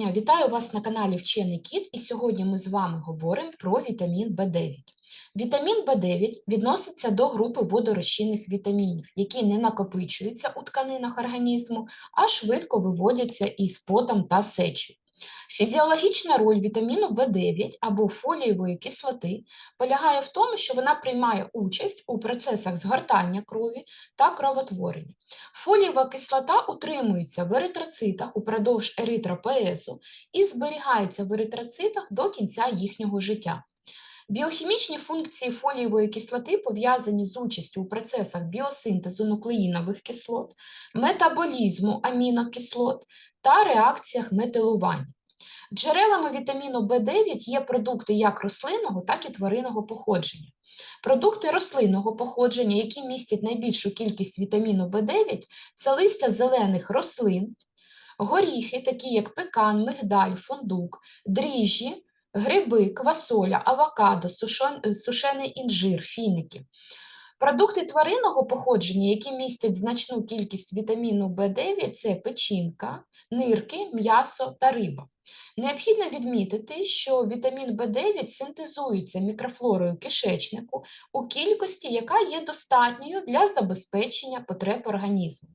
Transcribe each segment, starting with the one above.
дня! Вітаю вас на каналі Вчений Кіт, і сьогодні ми з вами говоримо про вітамін В9. Вітамін В9 відноситься до групи водорозчинних вітамінів, які не накопичуються у тканинах організму, а швидко виводяться із потом та сечі. Фізіологічна роль вітаміну В9 або фолієвої кислоти полягає в тому, що вона приймає участь у процесах згортання крові та кровотворення. Фолієва кислота утримується в еритроцитах упродовж еритропоезу і зберігається в еритроцитах до кінця їхнього життя. Біохімічні функції фолієвої кислоти пов'язані з участю у процесах біосинтезу нуклеїнових кислот, метаболізму амінокислот та реакціях метилування. Джерелами вітаміну В9 є продукти як рослинного, так і тваринного походження. Продукти рослинного походження, які містять найбільшу кількість вітаміну В9, це листя зелених рослин, горіхи, такі як пекан, мигдаль, фундук, дріжджі, гриби, квасоля, авокадо, сушон- сушений інжир, фіники. Продукти тваринного походження, які містять значну кількість вітаміну В9, це печінка, нирки, м'ясо та риба. Необхідно відмітити, що вітамін В9 синтезується мікрофлорою кишечнику у кількості, яка є достатньою для забезпечення потреб організму.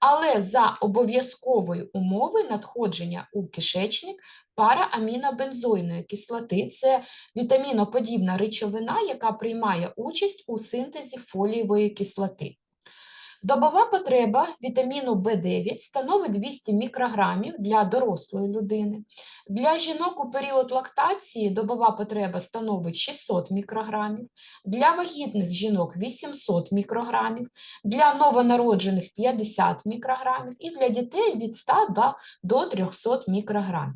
Але за обов'язкової умови надходження у кишечник параамінобензойної кислоти це вітаміноподібна речовина, яка приймає участь у синтезі фолієвої кислоти. Добова потреба вітаміну В9 становить 200 мікрограмів для дорослої людини. Для жінок у період лактації добова потреба становить 600 мікрограмів, для вагітних жінок 800 мікрограмів, для новонароджених 50 мікрограмів і для дітей від 100 до- до 300 мікрограмів.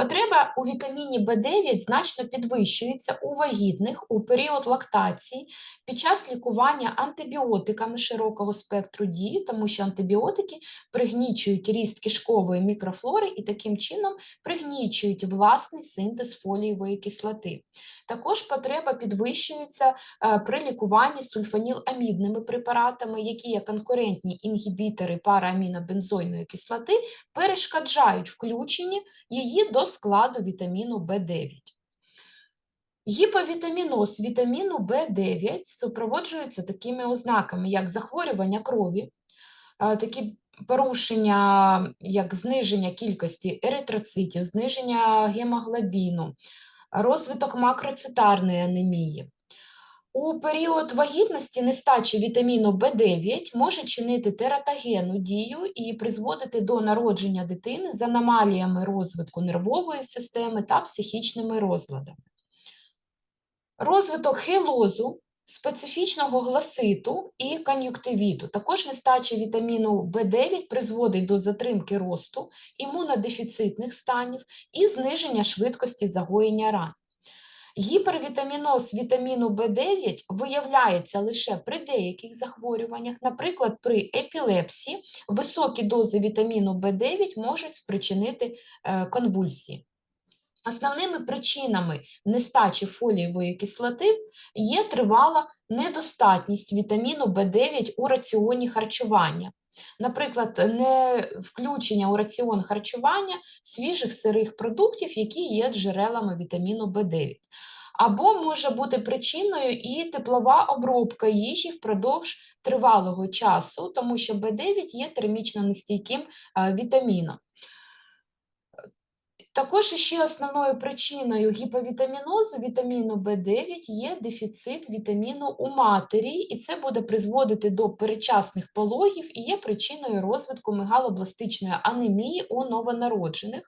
Потреба у вітаміні В9 значно підвищується у вагітних у період лактації під час лікування антибіотиками широкого спектру дії, тому що антибіотики пригнічують ріст кишкової мікрофлори і таким чином пригнічують власний синтез фолієвої кислоти. Також потреба підвищується е, при лікуванні сульфаніламідними препаратами, які є конкурентні інгібітори параамінобензойної кислоти, перешкоджають включенні її до складу вітаміну В9. Гіповітаміноз вітаміну В9 супроводжується такими ознаками, як захворювання крові, е, такі порушення, як зниження кількості еритроцитів, зниження гемоглобіну, розвиток макроцитарної анемії. У період вагітності нестача вітаміну В9 може чинити тератогенну дію і призводити до народження дитини з аномаліями розвитку нервової системи та психічними розладами. Розвиток хейлозу, специфічного гласиту і кон'юктивіту. Також нестача вітаміну В9 призводить до затримки росту, імунодефіцитних станів і зниження швидкості загоєння ран. Гіпервітаміноз вітаміну В9 виявляється лише при деяких захворюваннях, наприклад, при епілепсії високі дози вітаміну В9 можуть спричинити е, конвульсії. Основними причинами нестачі фолієвої кислоти є тривала недостатність вітаміну В9 у раціоні харчування. Наприклад, не включення у раціон харчування свіжих сирих продуктів, які є джерелами вітаміну В9. Або може бути причиною і теплова обробка їжі впродовж тривалого часу, тому що В9 є термічно нестійким е, вітаміном. Також ще основною причиною гіповітамінозу вітаміну В9 є дефіцит вітаміну у матері, і це буде призводити до перечасних пологів і є причиною розвитку мегалобластичної анемії у новонароджених.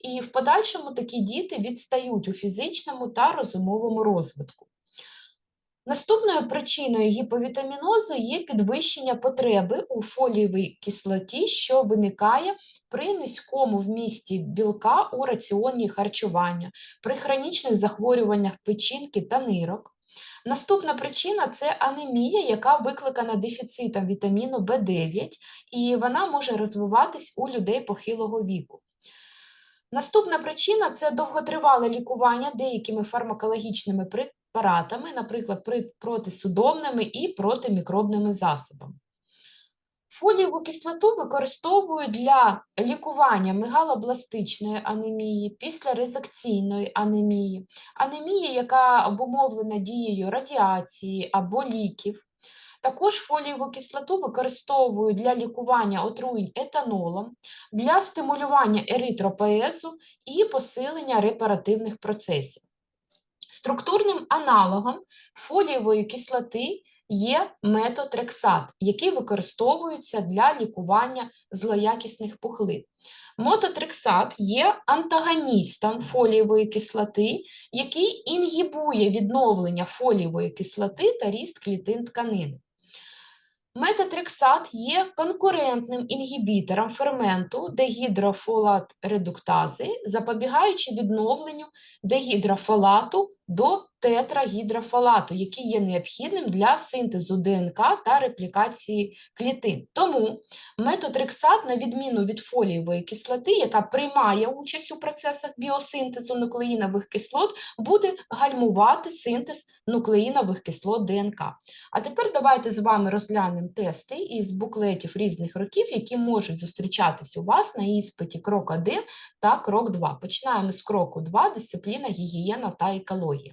І в подальшому такі діти відстають у фізичному та розумовому розвитку. Наступною причиною гіповітамінозу є підвищення потреби у фолієвій кислоті, що виникає при низькому вмісті білка у раціоні харчування, при хронічних захворюваннях печінки та нирок. Наступна причина це анемія, яка викликана дефіцитом вітаміну В9, і вона може розвиватись у людей похилого віку. Наступна причина це довготривале лікування деякими фармакологічними препаратами, наприклад, при- протисудомними і протимікробними засобами. Фолієву кислоту використовують для лікування мегалобластичної анемії, післярезекційної анемії, анемії, яка обумовлена дією радіації або ліків. Також фолієву кислоту використовують для лікування отруєнь етанолом, для стимулювання еритропоезу і посилення репаративних процесів. Структурним аналогом фолієвої кислоти є метотрексат, який використовується для лікування злоякісних пухлин. Мототрексат є антагоністом фолієвої кислоти, який інгібує відновлення фолієвої кислоти та ріст клітин тканини. Метотрексат є конкурентним інгібітором ферменту дегідрофолат-редуктази, запобігаючи відновленню дегідрофолату до тетрагідрофолату, який є необхідним для синтезу ДНК та реплікації клітин. Тому метотрексат, на відміну від фолієвої кислоти, яка приймає участь у процесах біосинтезу нуклеїнових кислот, буде гальмувати синтез нуклеїнових кислот ДНК. А тепер давайте з вами розглянемо тести із буклетів різних років, які можуть зустрічатись у вас на іспиті крок 1 та крок 2. Починаємо з кроку 2, дисципліна гігієна та екологія.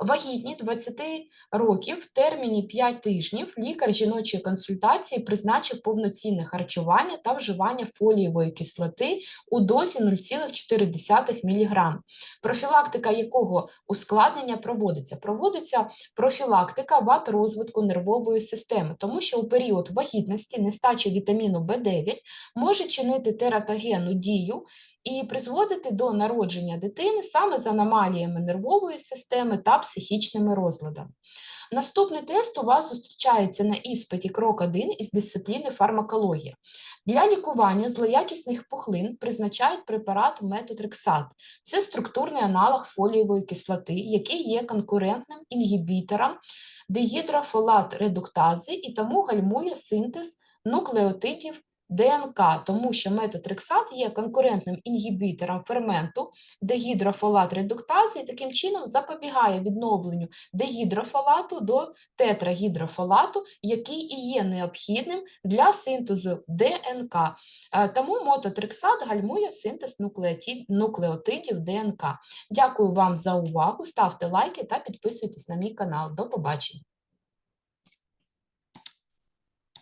Вагітні 20 років в терміні 5 тижнів лікар жіночої консультації призначив повноцінне харчування та вживання фолієвої кислоти у дозі 0,4 мг, профілактика якого ускладнення проводиться. Проводиться профілактика вад розвитку нервової системи, тому що у період вагітності нестача вітаміну В9 може чинити тератогенну дію і призводити до народження дитини саме з аномаліями нервової системи та психічними розладами. Наступний тест у вас зустрічається на іспиті крок 1 із дисципліни фармакологія. Для лікування злоякісних пухлин призначають препарат метотрексат. Це структурний аналог фолієвої кислоти, який є конкурентним інгібітором дегідрофолат-редуктази і тому гальмує синтез нуклеотидів ДНК, тому що метотрексат є конкурентним інгібітором ферменту дегідрофолат-редуктази і таким чином запобігає відновленню дегідрофолату до тетрагідрофолату, який і є необхідним для синтезу ДНК. Е, Тому мототрексат гальмує синтез нуклеотидів ДНК. Дякую вам за увагу. Ставте лайки та підписуйтесь на мій канал. До побачення.